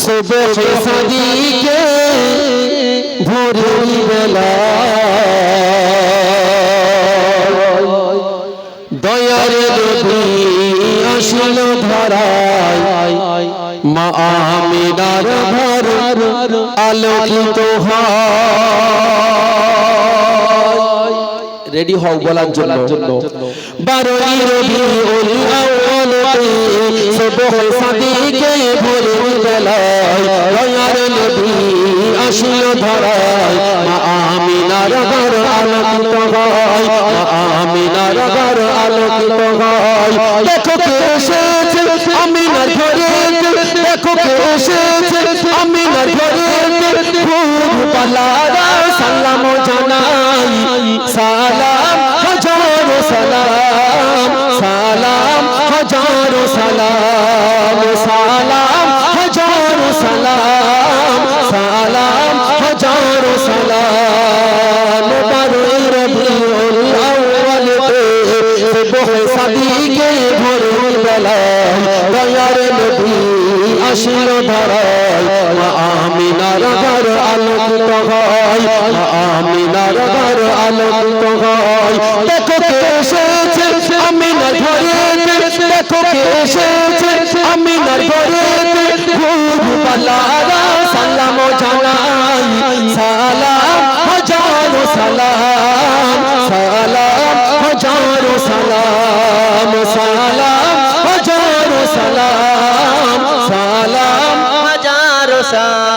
সুবহ সাদিকে ভোরের বেলা দয়ার নবী আসল ধরায়। মা আমিনার ঘর আলোকিত রেডি হও বলার জন্য। বারোই রবি উল আউয়ালতে সাদিকে ভোরের বেলায় দয়ার নবী আসল ধরায়। মা আমিনার ঘর আলোকিত হয় মা আলোকিত হয়। দেখো কে সালাম সালাম, হাজার সালাম সালাম, হাজার সালাম সালাম, হাজার সালাম। বারোই রবিউল আউয়ালতে সুবহ সাদিকে ভোরের বেলায় দয়ার নবী আসল ধরায় মা আমিনার ঘর আলোকিত হয়, মা আমিনার ঘর আলোকিত হয়। দেখো কে এসেছে আমিনার ঘরে দেখো কে এসেছে আমিনার ঘরে ভূত হাজার